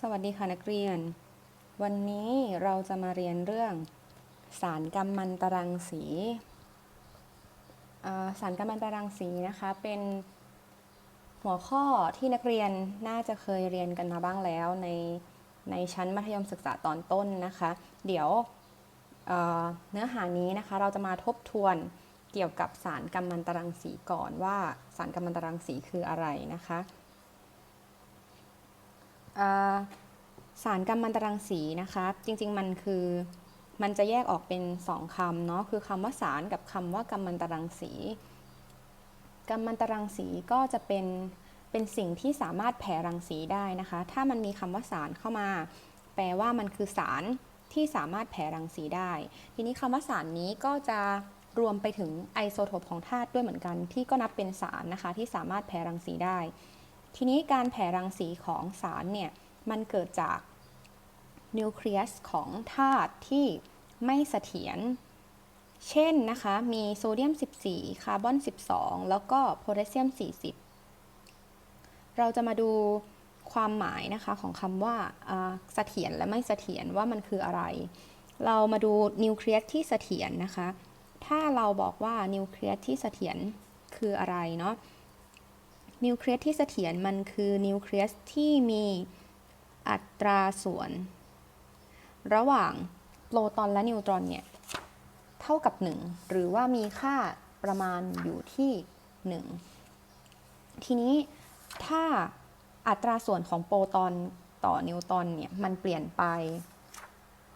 สวัสดีค่ะนักเรียน วันนี้เราจะมาเรียนเรื่อง สารกัมมันตรังสีสารกัมมันตรังสีนะคะเป็นหัวข้อที่นักเรียนน่าจะเคยเรียนกันมาบ้างแล้วในในชั้นมัธยมศึกษาตอนต้นนะคะ เดี๋ยวเเนื้อหานี้นะคะเราจะมาทบทวนเกี่ยวกับสารกัมมันตรังสีก่อนว่าสารกัมมันตรังสีคืออะไรนะคะ สารกัมมันตรังสีนะคะจริงๆมันคือมันจะแยกออกเป็นสองคำเนาะคือคำว่าสารกับคำว่ากัมมันตรังสีกัมมันตรังสีก็จะเป็นเป็นสิ่งที่สามารถแผ่รังสีได้นะคะ ถ้ามันมีคำว่าสารเข้ามา แปลว่ามันคือสารที่สามารถแผ่รังสีได้ ทีนี้คำว่าสารนี้ก็จะรวมไปถึงไอโซโทปของธาตุด้วยเหมือนกัน ที่ก็นับเป็นสารนะคะที่สามารถแผ่รังสีได้ ทีนี้การแผ่รังสีของสารเนี่ยมันเกิดจากนิวเคลียสของธาตุที่ไม่เสถียร เช่นนะคะมีโซเดียม 14 คาร์บอน 12 แล้วก็โพแทสเซียม 40 เราจะมาดูความหมายนะคะของคำว่าอ่าเสถียรและไม่เสถียรว่ามันคืออะไร เรามาดูนิวเคลียสที่เสถียรนะคะ ถ้าเราบอกว่านิวเคลียสที่เสถียรคืออะไรเนาะ นิวเคลียสที่เสถียรมันคือนิวเคลียสที่มีอัตราส่วน ระหว่างโปรตอนและนิวตรอนเนี่ย เท่ากับ 1 หรือว่ามีค่าประมาณอยู่ที่ 1 ทีนี้ถ้าอัตราส่วนของโปรตอนต่อนิวตรอนเนี่ย มันเปลี่ยนไป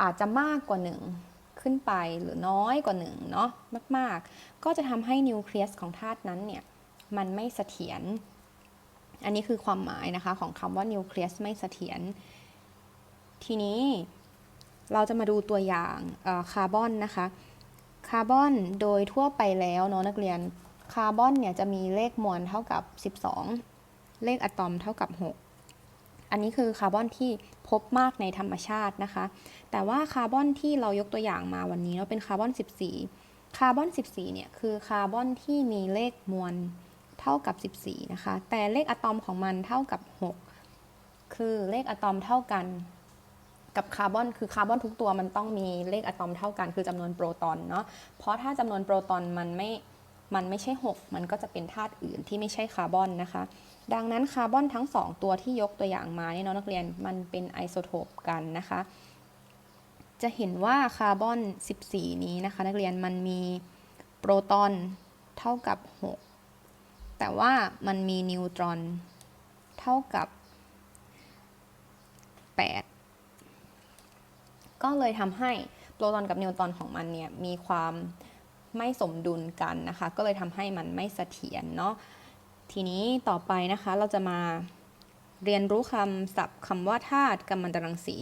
อาจจะมากกว่า 1 ขึ้นไปหรือน้อยกว่า1เนาะมาก ๆ ก็จะทำให้นิวเคลียสของธาตุนั้นเนี่ย มันไม่เสถียร อันนี้คือความหมายนะคะของคำว่านิวเคลียสไม่เสถียร ทีนี้เราจะมาดูตัวอย่างคาร์บอนนะคะ คาร์บอนโดยทั่วไปแล้วเนาะนักเรียน คาร์บอนเนี่ยจะมีเลขมวลเท่ากับ 12 เลขอะตอมเท่ากับ 6 อันนี้คือคาร์บอนที่พบมากในธรรมชาตินะคะ แต่ว่าคาร์บอนที่เรายกตัวอย่างมาวันนี้เราเป็นคาร์บอน 14 คาร์บอน 14 เนี่ยคือคาร์บอนที่มีเลขมวล เท่ากับ 14 นะคะ แต่เลขอะตอมของมันเท่ากับ 6 คือเลขอะตอมเท่ากันกับคาร์บอน คือคาร์บอนทุกตัวมันต้องมีเลขอะตอมเท่ากัน คือจำนวนโปรตอนเนาะ เพราะถ้าจำนวนโปรตอนมันไม่ มันไม่ใช่ 6 มันก็จะเป็นธาตุอื่นที่ไม่ใช่คาร์บอนนะคะ ดังนั้นคาร์บอนทั้ง 2 ตัวที่ยกตัวอย่างมาเนี่ยเนาะนักเรียน มันเป็นไอโซโทปกันนะคะ จะเห็นว่าคาร์บอน 14 นี้นะคะ นักเรียนมันมีโปรตอนเท่ากับ 6 แต่ว่ามันมีนิวตรอนเท่ากับ 8 ก็เลยทำให้โปรตอนกับนิวตรอนของมันเนี่ยมีความไม่สมดุลกันนะคะ ก็เลยทำให้มันไม่เสถียรเนาะทีนี้ต่อไปนะคะเราจะมาเรียนรู้คำศัพท์คำว่าธาตุกัมมันตรังสี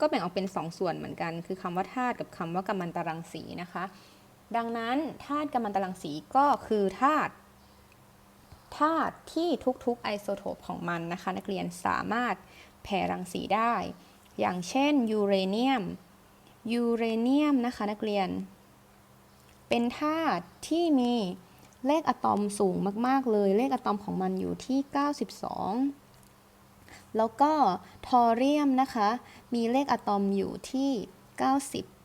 ก็แบ่งออกเป็น2ส่วนเหมือนกัน คือคำว่าธาตุกับคำว่ากัมมันตรังสีนะคะ ดังนั้นธาตุกัมมันตรังสีก็คือธาตุ ธาตุที่ทุกๆไอโซโทปของมันนะคะ นักเรียนสามารถแผ่รังสีได้ อย่างเช่นยูเรเนียม ยูเรเนียมนะคะนักเรียน เป็นธาตุที่มีเลขอะตอมสูงมาก ๆ เลย เลขอะตอมของมันอยู่ที่ 92 แล้วก็ทอเรียมนะคะ มีเลขอะตอมอยู่ที่ 90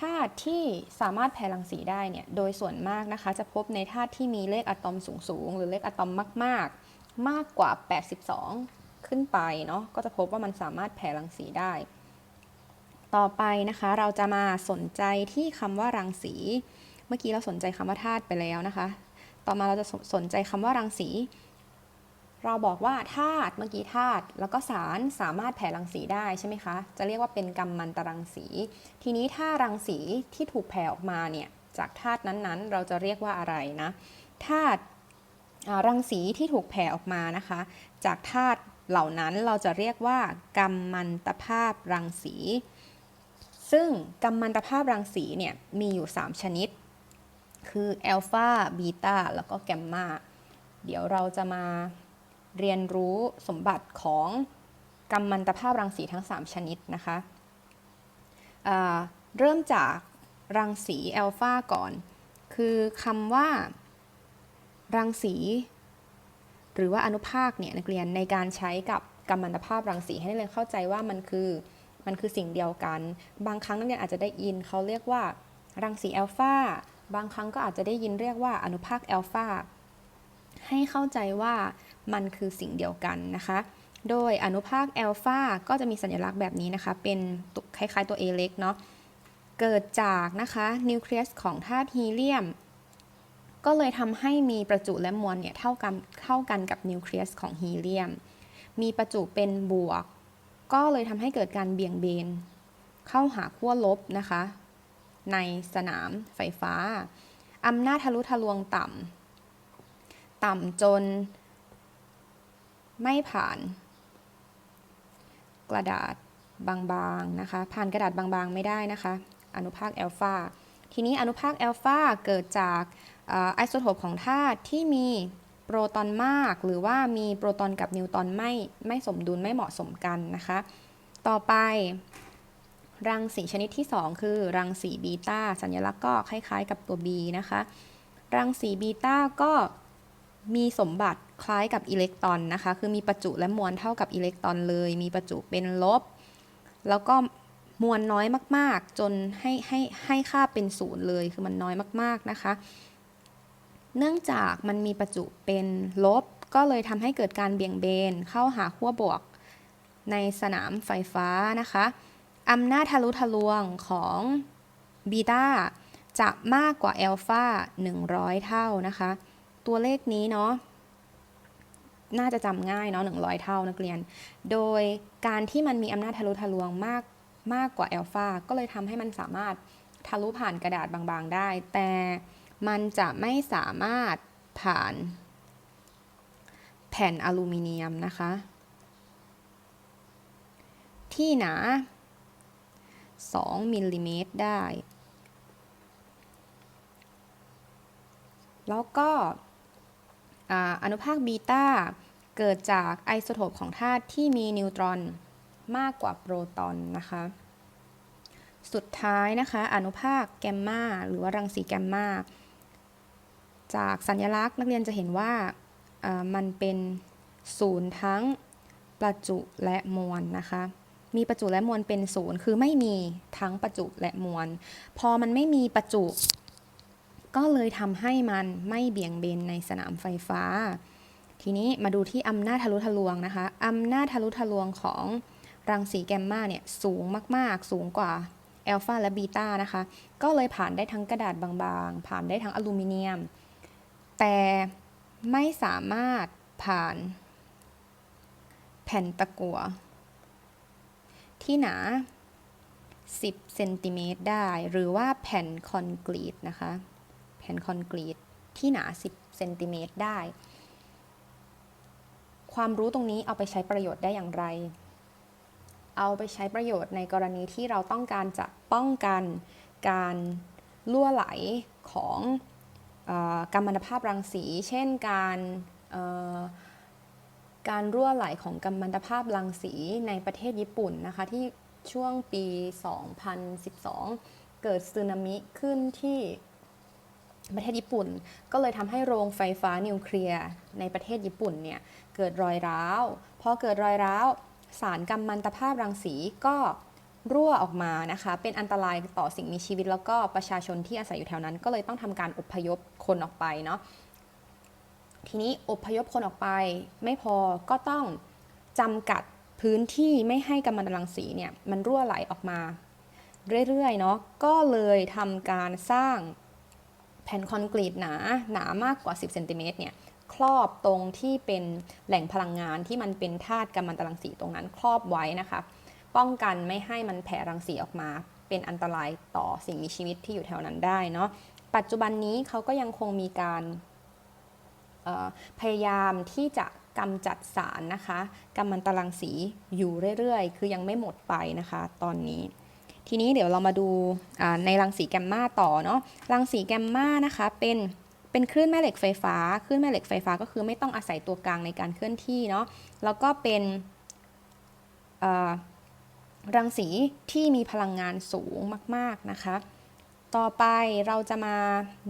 ธาตุที่สามารถแผ่รังสีได้เนี่ยโดยส่วนมากนะคะ จะพบในธาตุที่มีเลขอะตอมสูงๆ หรือเลขอะตอมมากๆ มากกว่า 82 ขึ้นไปเนาะก็จะพบว่ามันสามารถแผ่รังสีได้ ต่อไปนะคะเราจะมาสนใจที่คำว่ารังสี เมื่อกี้เราสนใจคำว่าธาตุไปแล้วนะคะ ต่อมาเราจะสนใจคำว่ารังสี เราบอกว่าธาตุเมื่อกี้ธาตุแล้วก็สารสามารถแผ่รังสีได้ใช่ไหมคะ จะเรียกว่าเป็นกัมมันตรังสี ทีนี้ถ้ารังสีที่ถูกแผ่ออกมาเนี่ยจากธาตุนั้นๆ เราจะเรียกว่าอะไรนะธาตุรังสีที่ถูกแผ่ออกมานะคะ จากธาตุเหล่านั้นเราจะเรียกว่ากัมมันตภาพรังสี ซึ่งกัมมันตภาพรังสีเนี่ยมีอยู่ 3 ชนิด คือแอลฟาบีตาแล้วก็แกมมาเดี๋ยวเราจะมา เรียนรู้สมบัติของกัมมันตภาพรังสีทั้ง 3 ชนิดนะคะะเริ่มจากรังสีแอลฟาก่อน คือคำว่า รังสี หรือว่าอนุภาคเนี่ยนักเรียนในการใช้กับกัมมันตภาพรังสีให้นักเรียนเข้าใจว่ามันคือมันคือสิ่งเดียวกัน บางครั้งนักเรียนอาจจะได้ยินเขาเรียกว่า รังสีอัลฟาบางครั้งก็อาจจะได้ยินเรียกว่าอนุภาคอัลฟาให้เข้าใจว่า มันคือสิ่งเดียวกันนะคะ โดยอนุภาคแอลฟาก็จะมีสัญลักษณ์แบบนี้นะคะ เป็นตุคล้ายๆตัว A เล็กเนาะ เกิดจากนะคะนิวเคลียสของธาตุฮีเลียม ก็เลยทำให้มีประจุและมวลเนี่ยเท่ากันเท่ากันกับนิวเคลียสของฮีเลียม มีประจุเป็นบวก ก็เลยทำให้เกิดการเบี่ยงเบน เข้าหาขั้วลบนะคะ ในสนามไฟฟ้าอำนาจทะลุทะลวงต่ำต่ำจน ไม่ผ่าน กระดาษบางๆนะคะ ผ่านกระดาษบางๆไม่ได้นะคะ อนุภาคแอลฟาทีนี้อนุภาคแอลฟาเกิดจากไอโซโทปของธาตุที่มีโปรตอนมาก หรือว่ามีโปรตอนกับนิวตอนไม่ไม่สมดุลไม่เหมาะสมกันนะคะ ต่อไป รังสีชนิดที่ 2 คือ รังสีบีตาสัญลักษณ์ก็คล้ายๆ กับตัว B นะคะ รังสีบีต้าก็มีสมบัติ คล้ายกับอิเล็กตรอนนะคะ คือมีประจุและมวลเท่ากับอิเล็กตรอนเลย มีประจุเป็นลบ แล้วก็มวลน้อยมาก ๆ จนให้ให้ให้ค่าเป็นศูนย์เลย คือมันน้อยมากๆนะคะ เนื่องจากมันมีประจุเป็นลบ ก็เลยทำให้เกิดการเบี่ยงเบนเข้าหาขั้วบวก ในสนามไฟฟ้านะคะอำนาจทะลุทะลวงของบีตาจะมากกว่าอัลฟา100 เท่านะคะ ตัวเลขนี้เนาะ น่าจะจำง่ายเนาะ100เท่านักเรียน โดยการที่มันมีอำนาจทะลุทะลวงมากมากกว่าอัลฟาก็เลยทำให้มันสามารถทะลุผ่านกระดาษบางๆได้ แต่มันจะไม่สามารถผ่านแผ่นอลูมิเนียมนะคะ ที่หนา 2มิลลิเมตรได้ แล้วก็ อนุภาคบีตาเกิดจากไอโซโทปของธาตุที่มีนิวตรอนมากกว่าโปรตอนนะคะ สุดท้ายนะคะ อนุภาคแกมมาหรือว่ารังสีแกมมาจากสัญลักษณ์นักเรียนจะเห็นว่ามันเป็นศูนย์ทั้งประจุและมวลนะคะ มีประจุและมวลเป็นศูนย์คือไม่มีทั้งประจุและมวล พอมันไม่มีประจุ ก็เลยทำให้มันไม่เบี่ยงเบนในสนามไฟฟ้า ทีนี้มาดูที่อำนาจทะลุทะลวงนะคะอำนาจทะลุทะลวงของรังสีแกมมาเนี่ยสูงมาก ๆ สูงกว่าอัลฟาและบีตานะคะ ก็เลยผ่านได้ทั้งกระดาษบางๆ ผ่านได้ทั้งอลูมิเนียม แต่ไม่สามารถผ่าน แผ่นตะกั่วที่หนา 10 เซนติเมตรได้ หรือว่าแผ่นคอนกรีตนะคะ ผ่นคอนกรีตที่หนา 10 เซนติเมตรได้ ความรู้ตรงนี้เอาไปใช้ประโยชน์ได้อย่างไร เอาไปใช้ประโยชน์ในกรณีที่เราต้องการจะป้องกันการล่วไหลของอกัมมันตภาพรังสี เช่นการการรั่วไหลของกัมมันตภาพรังสีในประเทศญี่ปุ่นนะคะที่ช่วงปี 2012 เกิดสึนามิขึ้นที่ ประเทศญี่ปุ่น ก็เลยทำให้โรงไฟฟ้านิวเคลียร์ในประเทศญี่ปุ่นเนี่ยเกิดรอยร้าวพอเกิดรอยร้าวสารกัมมันตภาพรังสีก็รั่วออกมานะคะ เป็นอันตรายต่อสิ่งมีชีวิตแล้วก็ประชาชนที่อาศัยอยู่แถวนั้น ก็เลยต้องทำการอพยพคนออกไปเนาะทีนี้อพยพคนออกไปไม่พอก็ต้องจำกัดพื้นที่ไม่ให้กัมมันตรังสีเนี่ยมันรั่วไหลออกมา เรื่อยๆเนาะก็เลยทำการสร้าง แผ่นคอนกรีตหนาหนามากกว่า 10เซนติเมตรเนี่ยครอบตรงที่เป็นแหล่งพลังงานที่มันเป็นธาตุกัมมันตรังสีตรงนั้นครอบไว้นะคะป้องกันไม่ให้มันแผ่รังสีออกมา เป็นอันตรายต่อสิ่งมีชีวิตที่อยู่แถวนั้นได้เนาะปัจจุบันนี้เขาก็ยังคงมีการพยายามที่จะกำจัดสารนะคะกัมมันตรังสีอยู่เรื่อยๆ คือยังไม่หมดไปนะคะ ตอนนี้ ทีนี้เดี๋ยวเรามาดูในรังสีแกมมาต่อเนาะรังสีแกมมานะคะเป็นเป็นคลื่นแม่เหล็กไฟฟ้าคลื่นแม่เหล็กไฟฟ้าก็คือไม่ต้องอาศัยตัวกลางในการเคลื่อนที่เนาะแล้วก็เป็นรังสีที่มีพลังงานสูงมาก ๆ นะคะ ต่อไปเราจะมา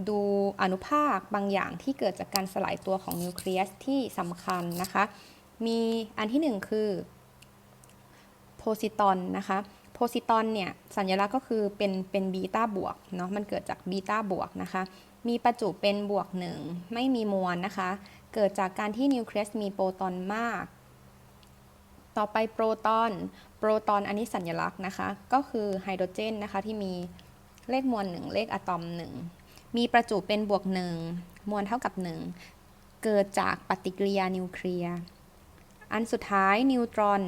ดูอนุภาคบางอย่างที่เกิดจากการสลายตัวของนิวเคลียสที่สำคัญนะคะ มีอันที่หนึ่งคือโพซิตอนนะคะ โพซิตอนเนี่ยสัญลักษณ์ก็คือเป็นเป็นบีตาบวกเนาะมันเกิดจากบีตาบวกนะคะ มีประจุเป็นบวกหนึ่งไม่มีมวลนะคะ เกิดจากการที่นิวเคลียสมีโปรตอนมาก ต่อไปโปรตอน โปรตอนอันนี้สัญลักษณ์นะคะ ก็คือไฮโดรเจนนะคะที่มีเลขมวลหนึ่งเลขอะตอมหนึ่งมีประจุเป็นบวกหนึ่งมวลเท่ากับหนึ่งเกิดจากปฏิกิริยานิวเคลียร์อันสุดท้ายนิวตรอน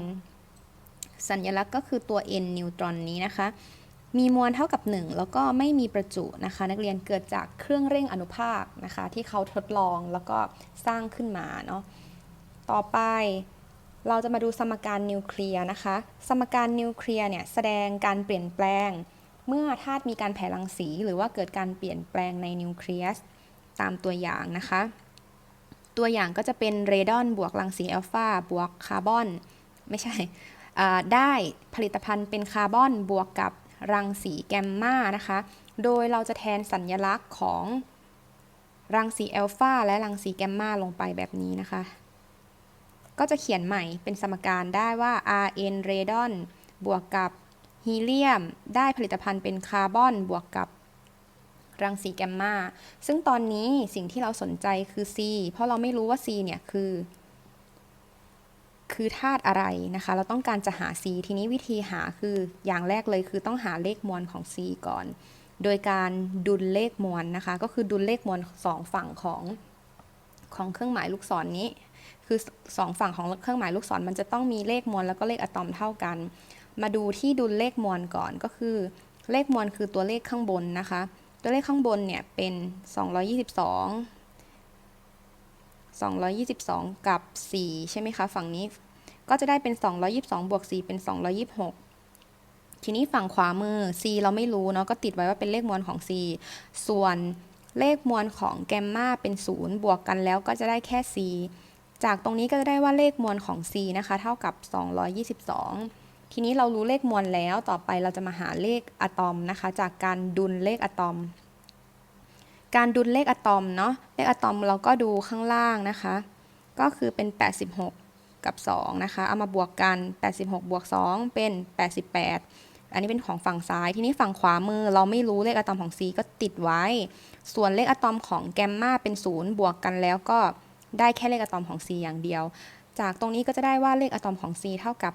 สัญลักษณ์ก็คือตัว n นิวตรอนนี้นะคะ มีมวลเท่ากับ 1 แล้วก็ไม่มีประจุนะคะ นักเรียนเกิดจากเครื่องเร่งอนุภาคนะคะ ที่เขาทดลองแล้วก็สร้างขึ้นมาเนาะต่อไปเราจะมาดูสมการนิวเคลียร์นะคะ สมการนิวเคลียร์เนี่ยแสดงการเปลี่ยนแปลง เมื่อธาตุมีการแผ่รังสี หรือว่าเกิดการเปลี่ยนแปลงในนิวเคลียสตามตัวอย่างนะคะ ตัวอย่างก็จะเป็นเรดอนบวกรังสีอัลฟาบวกคาร์บอน ไม่ใช่ ได้ผลิตภัณฑ์เป็นคาร์บอนบวกกับรังสีแกมมานะคะ โดยเราจะแทนสัญญลักษณ์ของรังสีอัลฟาและรังสีแกมมาลงไปแบบนี้นะคะ ก็จะเขียนใหม่เป็นสมการได้ว่า Rn เรดอนบวกกับฮีเลียม ได้ผลิตภัณฑ์เป็นคาร์บอนบวกกับรังสีแกมมา ซึ่งตอนนี้สิ่งที่เราสนใจคือ C เพราะเราไม่รู้ว่า C เนี่ยคือ คือธาตุอะไรนะคะ เราต้องการจะหา C ทีนี้วิธีหาคืออย่างแรกเลยคือต้องหาเลขมวลของ C ก่อน โดยการดุลเลขมวลนะคะ ก็คือดุลเลขมวลสองฝั่งของของเครื่องหมายลูกศรนนี้ คือสองฝั่งของเครื่องหมายลูกศรมันจะต้องมีเลขมวลแล้วก็เลขอะตอมเท่ากัน มาดูที่ดุลเลขมวลก่อนก็คือ เลขมวลคือตัวเลขข้างบนนะคะ ตัวเลขข้างบนเนี่ยเป็น 222 222 กับ 4 ใช่ไหมคะ ฝั่งนี้ ก็จะได้เป็น 222 บวก 4 เป็น 226 ทีนี้ฝั่งขวามือ c เราไม่รู้เนาะ ก็ติดไว้ว่าเป็นเลขมวลของ c ส่วนเลขมวลของแกมมาเป็น 0 บวกกันแล้วก็จะได้แค่ c จากตรงนี้ก็จะได้ว่าเลขมวลของ c นะคะ เท่ากับ 222 ทีนี้เรารู้เลขมวลแล้ว ต่อไปเราจะมาหาเลขอะตอมนะคะ จากการดุลเลขอะตอม การดุลเลขอะตอมเนาะ เลขอะตอมเราก็ดูข้างล่างนะคะ ก็คือเป็น 86 กับ 2 นะคะ เอามาบวกกัน 86 บวก 2 เป็น 88 อันนี้เป็นของฝั่งซ้าย ทีนี้ฝั่งขวามือเราไม่รู้เลขอะตอมของ C ก็ติดไว้ ส่วนเลขอะตอมของแกมมาเป็น 0 บวกกันแล้วก็ได้แค่เลขอะตอมของ C อย่างเดียว จากตรงนี้ก็จะได้ว่าเลขอะตอมของ C เท่ากับ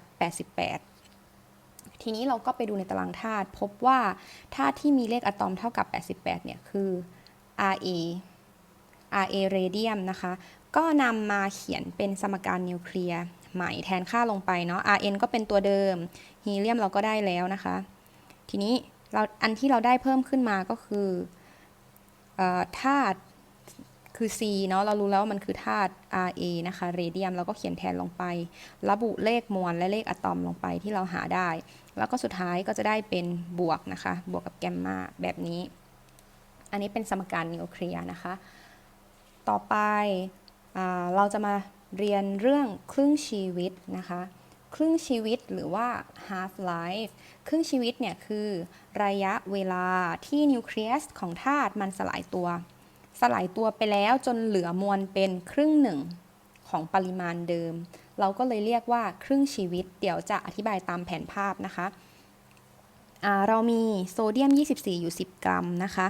88ทีนี้เราก็ไปดูในตารางธาตุพบว่าธาตุที่มีเลขอะตอมเท่ากับ 88 เนี่ยคือ Ra Ra เรเดียมนะคะ ก็นำมาเขียนเป็นสมการนิวเคลียร์ใหม่แทนค่าลงไปเนาะ Rn ก็เป็นตัวเดิมฮีเลียมเราก็ได้แล้วนะคะ ทีนี้เราอันที่เราได้เพิ่มขึ้นมาก็คือธาตุคือ C เนาะเรารู้แล้วว่ามันคือธาตุ Ra นะคะเรเดียมเราก็เขียนแทนลงไป ระบุเลขมวลและเลขอะตอมลงไปที่เราหาได้ แล้วก็สุดท้ายก็จะได้เป็นบวกนะคะ บวกกับแกมมาแบบนี้ อันนี้เป็นสมการนิวเคลียร์นะคะ ต่อไปเราจะมาเรียนเรื่องครึ่งชีวิตนะคะ ครึ่งชีวิตหรือว่า half life ครึ่งชีวิตเนี่ยคือระยะเวลาที่นิวเคลียสของธาตุมันสลายตัว สลายตัวไปแล้วจนเหลือมวลเป็นครึ่งหนึ่งของปริมาณเดิม เราก็เลยเรียกว่าครึ่งชีวิต เดี๋ยวจะอธิบายตามแผนภาพนะคะ เรามีโซเดียม 24 อยู่ 10 กรัมนะคะ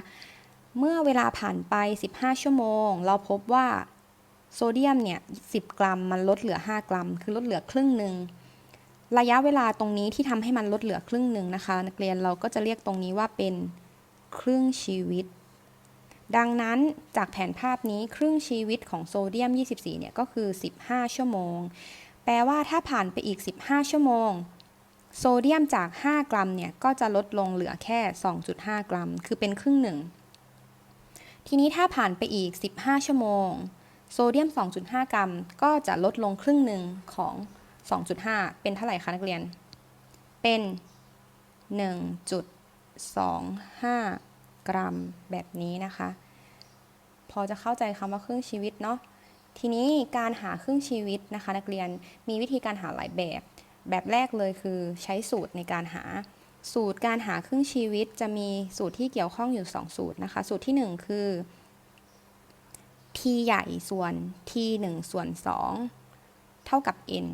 เมื่อเวลาผ่านไป 15 ชั่วโมง เราพบว่าโซเดียมเนี่ย 10 กรัม มันลดเหลือ 5 กรัม คือลดเหลือครึ่งหนึ่ง ระยะเวลาตรงนี้ที่ทำให้มันลดเหลือครึ่งหนึ่งนะคะ นักเรียนเราก็จะเรียกตรงนี้ว่าเป็นครึ่งชีวิต ดังนั้นจากแผนภาพนี้ครึ่งชีวิตของโซเดียม 24 เนี่ย ก็คือ 15 ชั่วโมง แปลว่าถ้าผ่านไปอีก 15 ชั่วโมงโซเดียมจาก 5 กรัมเนี่ย ก็จะลดลงเหลือแค่ 2.5 กรัม คือเป็นครึ่งหนึ่ง ทีนี้ถ้าผ่านไปอีก 15 ชั่วโมง โซเดียม 2.5 กรัม ก็จะลดลงครึ่งหนึ่งของ 2.5 เป็นเท่าไหร่คะนักเรียน เป็น 1.25 กรัมแบบนี้นะคะ พอจะเข้าใจคำว่าครึ่งชีวิตเนาะทีนี้การหาครึ่งชีวิตนะคะ นักเรียนมีวิธีการหาหลายแบบ แบบแรกเลยคือใช้สูตรในการหา สูตรการหาครึ่งชีวิตจะมีสูตรที่เกี่ยวข้องอยู่ 2 สูตรนะคะ สูตรที่ 1 คือ t ใหญ่ส่วน t 1ส่วน 2 เท่ากับ n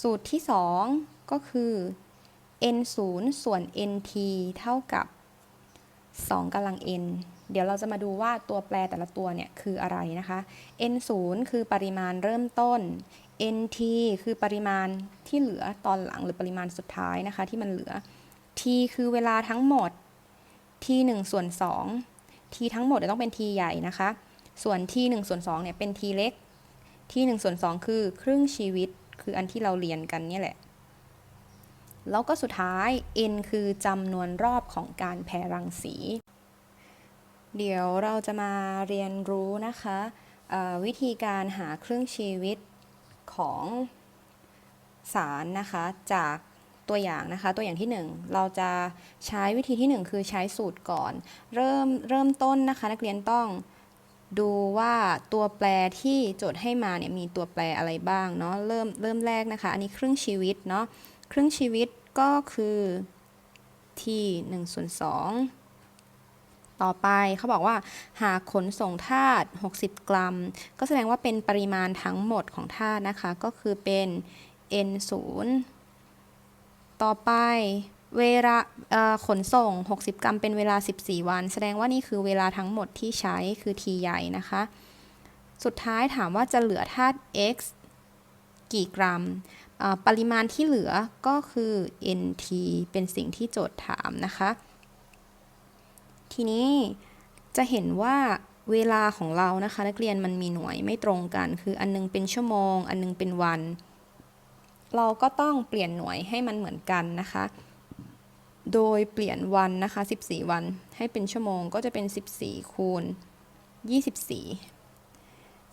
สูตรที่ 2 ก็คือ n 0ส่วน nt เท่ากับ 2กำลัง n เดี๋ยวเราจะมาดูว่าตัวแปรแต่ละตัวเนี่ยคืออะไรนะคะ n 0คือปริมาณเริ่มต้น nt คือปริมาณที่เหลือตอนหลังหรือปริมาณสุดท้ายนะคะที่มันเหลือ t คือเวลาทั้งหมด t 1ส่วน2 t ทั้งหมดจะต้องเป็น t ใหญ่นะคะ ส่วน t 1ส่วน2เนี่ยเป็น t เล็ก t 1ส่วน2คือครึ่งชีวิต คืออันที่เราเรียนกันเนี่ยแหละ แล้วก็สุดท้าย n คือจำนวนรอบของการแผ่รังสี เดี๋ยวเราจะมาเรียนรู้นะคะวิธีการหาครึ่งชีวิตของสารนะคะจาก ตัวอย่างนะคะ ตัวอย่างที่ 1 เราจะใช้วิธีที่ 1 คือใช้สูตรก่อน เริ่มเริ่มต้นนะคะนักเรียนต้องดูว่าตัวแปรที่โจทย์ให้มาเนี่ยมีตัวแปรอะไรบ้างเนาะเริ่มเริ่มแรกนะคะ อันนี้ครึ่งชีวิตเนาะครึ่งชีวิตก็คือที่1ส่วน2ต่อไปเขาบอกว่าหากขนส่งธาตุ60 กรัม ก็แสดงว่าเป็นปริมาณทั้งหมดของธาตุนะคะ ก็คือเป็น n 0 ต่อไปเวลาขนส่ง 60 กรัมเป็นเวลา 14 วัน แสดงว่านี่คือเวลาทั้งหมดที่ใช้คือ t ใหญ่นะคะ สุดท้ายถามว่าจะเหลือธาตุ x กี่กรัม ปริมาณที่เหลือก็คือ nt เป็นสิ่งที่โจทย์ถามนะคะ ทีนี้จะเห็นว่าเวลาของเรานะคะ นักเรียนมันมีหน่วยไม่ตรงกัน คืออันนึงเป็นชั่วโมง อันนึงเป็นวัน เราก็ต้องเปลี่ยนหน่วยให้มันเหมือนกันนะคะ โดยเปลี่ยนวันนะคะ 14 วันให้เป็นชั่วโมงก็จะเป็น 14 คูณ 24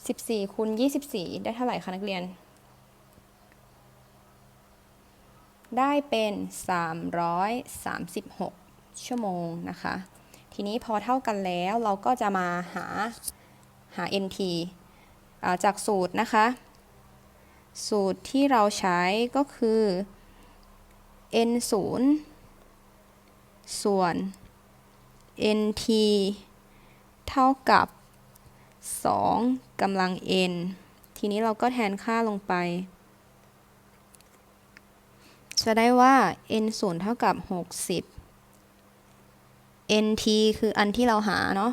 14 คูณ 24 ได้เท่าไหร่คะนักเรียน ได้เป็น 336 ชั่วโมงนะคะ ทีนี้พอเท่ากันแล้วเราก็จะมาหาหา nt จากสูตรนะคะ สูตรที่เราใช้ก็คือ n 0ส่วน nt เท่ากับ 2กำลัง n ทีนี้เราก็แทนค่าลงไป จะได้ว่า n 0เท่ากับ 60 nt คืออันที่เราหาเนาะ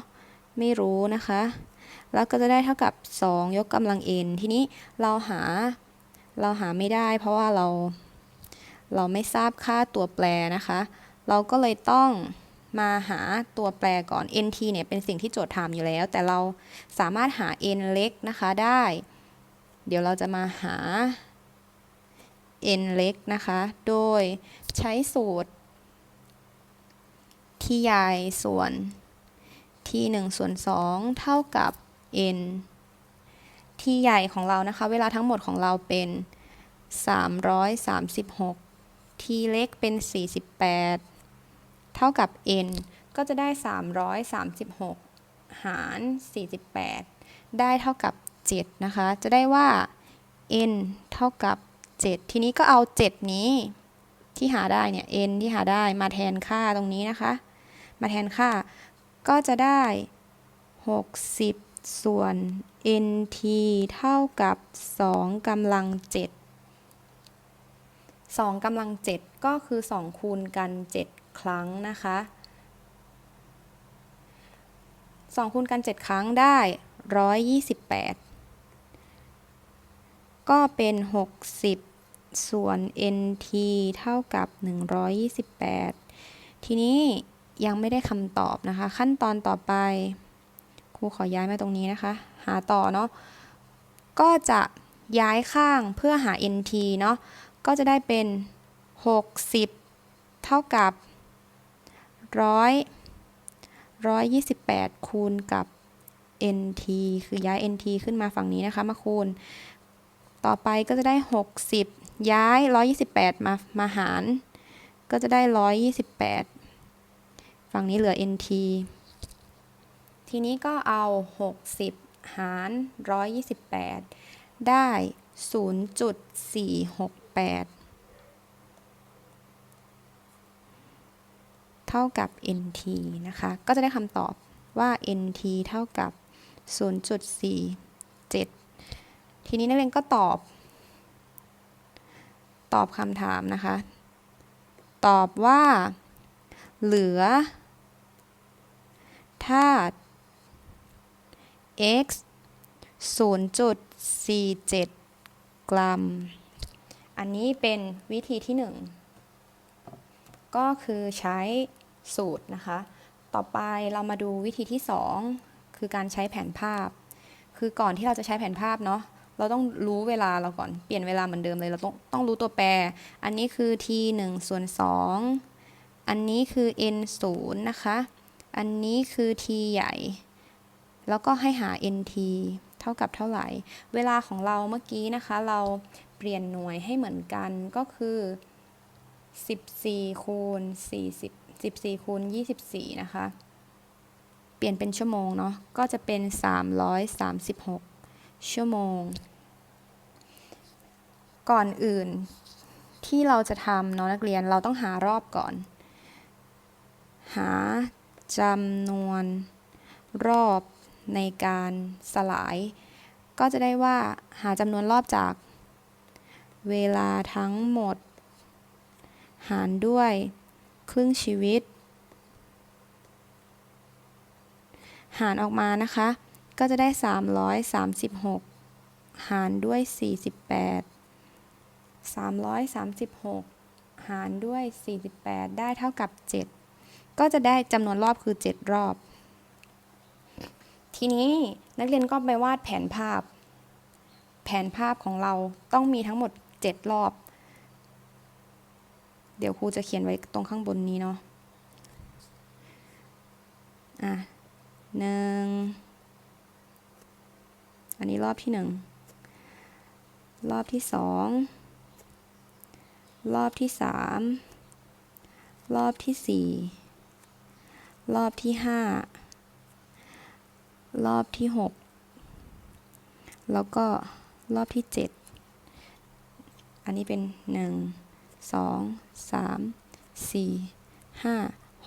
ไม่รู้นะคะ แล้วก็จะได้เท่ากับ 2 ยกกำลัง n ทีนี้เราหา เราหาไม่ได้เพราะว่าเรา เราไม่ทราบค่าตัวแปรนะคะ เราก็เลยต้องมาหาตัวแปรก่อน nt เนี่ยเป็นสิ่งที่โจทย์ถามอยู่แล้ว แต่เราสามารถหา n เล็กนะคะได้ เดี๋ยวเราจะมาหา n เล็กนะคะ โดยใช้สูตร ที่ใหญ่ส่วนที่1ส่วน2เท่ากับ n ที่ใหญ่ของเรานะคะ เวลาทั้งหมดของเราเป็น 336 ที่เล็กเป็น 48 เท่ากับ n ก็จะได้ 336 หาร 48 ได้เท่ากับ 7 นะคะ จะได้ว่า n เท่ากับ 7 ทีนี้ก็เอา 7 นี้ที่หาได้เนี่ย n ที่หาได้มาแทนค่าตรงนี้นะคะ มาแทนค่าก็จะได้ 60 ส่วน nt เท่ากับ 2กำลัง 7 2กำลัง 7 ก็คือ 2 คูณกัน 7 ครั้งนะคะ 2 คูณกัน 7 ครั้งได้ 128 ก็เป็น 60 ส่วน nt เท่ากับ 128 ทีนี้ยังไม่ได้คำตอบนะคะ ขั้นตอนต่อไป ครูขอย้ายมาตรงนี้นะคะ หาต่อเนาะก็จะย้ายข้างเพื่อหา nt เนาะก็จะได้เป็น 60 เท่ากับร้อยร้อยยี่สิบแปดคูณกับ nt คือย้าย nt ขึ้นมาฝั่งนี้นะคะมาคูณ ต่อไปก็จะได้ 60 ย้าย 128 มามาหาร ก็จะได้ 128 ฝั่งนี้เหลือ nt ทีนี้ก็เอา 60 หาร 128 ได้ 0.468 เท่ากับ nt นะคะ ก็จะได้คำตอบว่า nt เท่ากับ 0.47 ทีนี้นักเรียนก็ตอบ ตอบคำถามนะคะ ตอบว่า เหลือธาตุ x 0.47 กรัม อันนี้เป็นวิธีที่ 1 ก็คือใช้สูตรนะคะ ต่อไปเรามาดูวิธีที่ 2 คือการใช้แผนภาพ คือก่อนที่เราจะใช้แผนภาพเนาะเราต้องรู้เวลาเราก่อน เปลี่ยนเวลาเหมือนเดิมเลย เราต้องต้องรู้ตัวแปร อันนี้คือ t 1ส่วน2อันนี้คือ n 0นะคะ อันนี้คือ t ใหญ่ แล้วก็ให้หา nt เท่ากับเท่าไหร่ เวลาของเราเมื่อกี้นะคะ เราเปลี่ยนหน่วยให้เหมือนกันก็คือ 14 คูณ 40 14 คูณ 24 นะคะ เปลี่ยนเป็นชั่วโมงเนาะ ก็จะเป็น 336 ชั่วโมง ก่อนอื่นที่เราจะทำเนาะนักเรียนเราต้องหารอบก่อน หาจำนวนรอบ ในการสลาย ก็จะได้ว่าหาจำนวนรอบจาก เวลาทั้งหมด หารด้วย ครึ่งชีวิต หารออกมานะคะ ก็จะได้ 336 หารด้วย 48 336 หารด้วย 48 ได้เท่ากับ 7 ก็จะได้จำนวนรอบคือ 7 รอบ ทีนี้นักเรียนก็ไปวาดแผนภาพ แผนภาพของเราต้องมีทั้งหมด 7 รอบ เดี๋ยวครูจะเขียนไว้ตรงข้างบนนี้เนาะอะหนึ่งอันนี้รอบที่หนึ่งรอบที่สองรอบที่สามรอบที่สี่รอบที่ห้า รอบที่หกแล้วก็รอบที่เจ็ดอันนี้เป็นหนึ่งสองสามสี่ห้า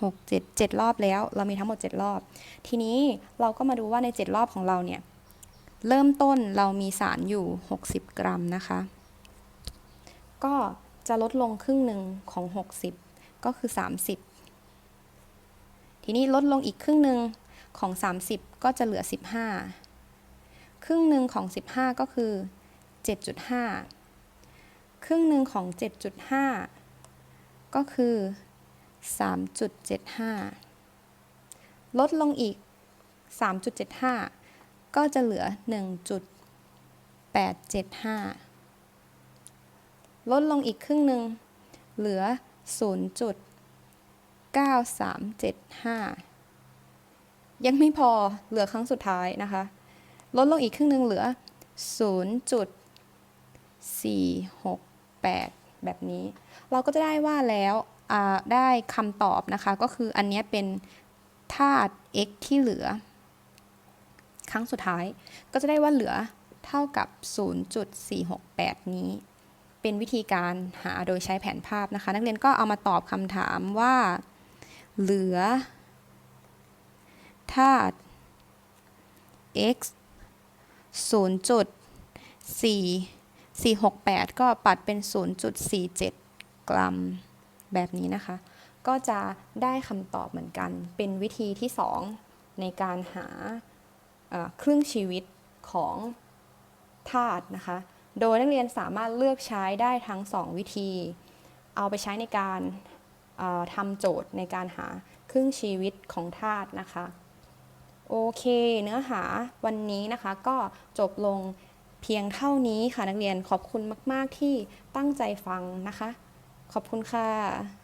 หกเจ็ดเจ็ดรอบแล้ว เรามีทั้งหมดเจ็ดรอบ ทีนี้เราก็มาดูว่าในเจ็ดรอบของเราเนี่ย เริ่มต้นเรามีสารอยู่ 60 กรัมนะคะ ก็จะลดลงครึ่งหนึ่งของ 60 ก็คือ 30 ทีนี้ลดลงอีกครึ่งหนึ่ง ของ 30 ก็จะเหลือ 15 ครึ่งหนึ่งของ 15 ก็คือ 7.5 ครึ่งหนึ่งของ 7.5 ก็คือ 3.75 ลดลงอีก 3.75 ก็จะเหลือ 1.875 ลดลงอีกครึ่งหนึ่งเหลือ 0.9375 ยังไม่พอเหลือครั้งสุดท้ายนะคะ ลดลงอีกครึ่งหนึ่งเหลือ 0.468 แบบนี้ เราก็จะได้ว่าแล้วได้คำตอบนะคะ ก็คืออันนี้เป็นธาตุ x ที่เหลือ ครั้งสุดท้าย ก็จะได้ว่าเหลือเท่ากับ 0.468 นี้ เป็นวิธีการหาโดยใช้แผนภาพนะคะ นักเรียนก็เอามาตอบคำถามว่าเหลือ ธาตุ x 0.4468 ก็ปัดเป็น 0.47 กรัม แบบนี้นะคะ ก็จะได้คำตอบเหมือนกัน เป็นวิธีที่ 2 ในการหาครึ่งชีวิตของธาตุนะคะ โดยนักเรียนสามารถเลือกใช้ได้ทั้ง 2 วิธี เอาไปใช้ในการทำโจทย์ในการหาครึ่งชีวิตของธาตุนะคะ โอเค เนื้อหาวันนี้นะคะ ก็จบลงเพียงเท่านี้ค่ะนักเรียนขอบคุณมาก ๆ ที่ตั้งใจฟังนะคะ ขอบคุณค่ะ